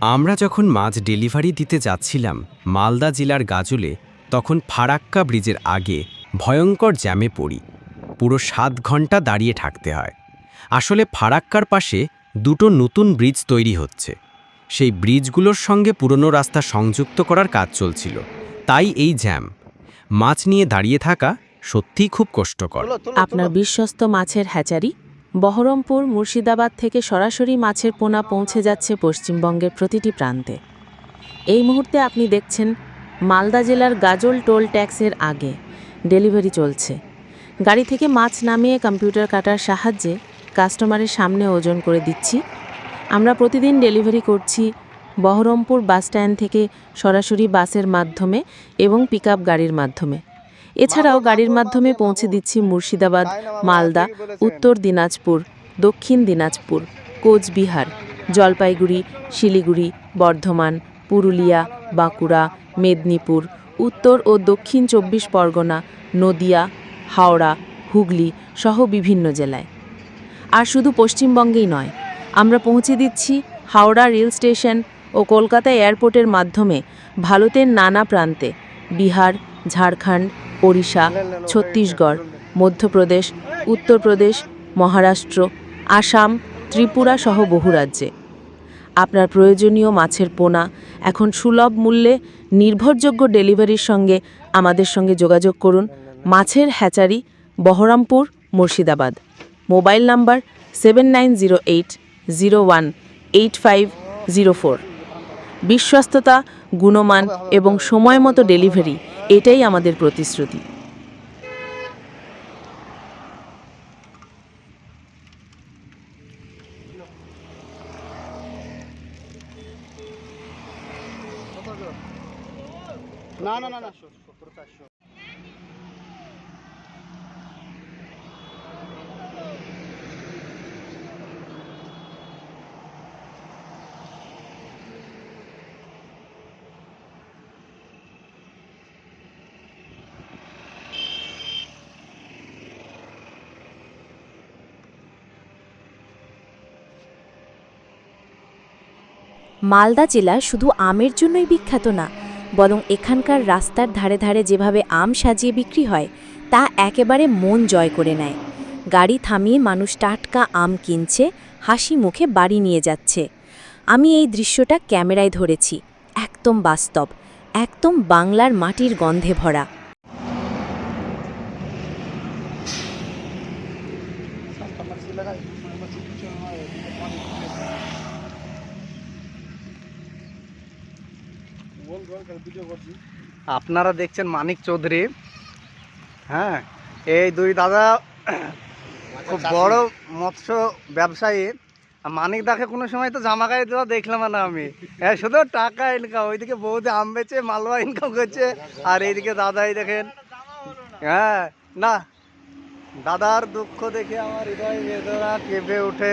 আমরা যখন মাছ ডেলিভারি দিতে যাচ্ছিলাম মালদা জেলার গাজলে, তখন ফারাক্কা ব্রিজের আগে ভয়ঙ্কর জ্যামে পড়ি। পুরো সাত ঘণ্টা দাঁড়িয়ে থাকতে হয়। আসলে ফারাক্কার পাশে দুটো নতুন ব্রিজ তৈরি হচ্ছে। সেই ব্রিজগুলোর সঙ্গে পুরনো রাস্তা সংযুক্ত করার কাজ চলছিল। তাই এই জ্যাম। মাছ নিয়ে দাঁড়িয়ে থাকা সত্যিই খুব কষ্টকর। আপনার বিশ্বস্ত মাছের হ্যাচারি বহরমপুর, মুর্শিদাবাদ থেকে সরাসরি মাছের পোনা পৌঁছে যাচ্ছে পশ্চিমবঙ্গের প্রতিটি প্রান্তে। এই মুহূর্তে আপনি দেখছেন মালদা জেলার গাজল টোল ট্যাক্সের আগে ডেলিভারি চলছে। গাড়ি থেকে মাছ নামিয়ে কম্পিউটার কাটার সাহায্যে কাস্টমারের সামনে ওজন করে দিচ্ছি। আমরা প্রতিদিন ডেলিভারি করছি বহরমপুর বাসস্ট্যান্ড থেকে সরাসরি বাসের মাধ্যমে এবং পিকআপ গাড়ির মাধ্যমে। এছাড়াও গাড়ির মাধ্যমে পৌঁছে দিচ্ছি মুর্শিদাবাদ, মালদা, উত্তর দিনাজপুর, দক্ষিণ দিনাজপুর, কোচবিহার, জলপাইগুড়ি, শিলিগুড়ি, বর্ধমান, পুরুলিয়া, বাঁকুড়া, মেদিনীপুর, উত্তর ও দক্ষিণ চব্বিশ পরগনা, নদিয়া, হাওড়া, হুগলি সহ বিভিন্ন জেলায়। আর শুধু পশ্চিমবঙ্গেই নয়, আমরা পৌঁছে দিচ্ছি হাওড়া রেল স্টেশন ও কলকাতা এয়ারপোর্টের মাধ্যমে ভারতের নানা প্রান্তে, বিহার, ঝাড়খণ্ড ওড়িশা, ছত্তিশগড়, মধ্যপ্রদেশ, উত্তরপ্রদেশ, মহারাষ্ট্র, আসাম, ত্রিপুরা সহ বহু রাজ্যে। আপনার প্রয়োজনীয় মাছের পোনা এখন সুলভ মূল্যে নির্ভরযোগ্য ডেলিভারির সঙ্গে আমাদের সঙ্গে যোগাযোগ করুন মাছের hatchery, Baharampur, Murshidabad. Mobile number seven nine zero eight zero one eight five zero four. বিশ্বস্ততা গুণমান এবং সময় মতো ডেলিভারি এটাই আমাদের প্রতিশ্রুতি। না না না না। মালদা জেলা শুধু আমের জন্যই বিখ্যাত না, বরং এখানকার রাস্তার ধারে ধারে যেভাবে আম সাজিয়ে বিক্রি হয়, তা একেবারে মন জয় করে নেয়। গাড়ি থামিয়ে মানুষ টাটকা আম কিনছে, হাসি মুখে বাড়ি নিয়ে যাচ্ছে। আমি এই দৃশ্যটা ক্যামেরায় ধরেছি, একদম বাস্তব, একদম বাংলার মাটির গন্ধে ভরা। আপনারা দেখছেন মানিক চৌধুরী। হ্যাঁ এই দুই দাদা খুব বড় মৎস্য ব্যবসায়ী। মানিক দাকে কোনো সময় তো জামা গায়ে দেওয়া দেখলাম না আমি। হ্যাঁ শুধু টাকা ইনকাম ওইদিকে বৌদি আম বেচে মালওয়া ইনকাম করছে। আর এইদিকে দাদাই দেখেন। হ্যাঁ না দাদার দুঃখ দেখে আমার হৃদয় বেদনা কেঁপে ওঠে।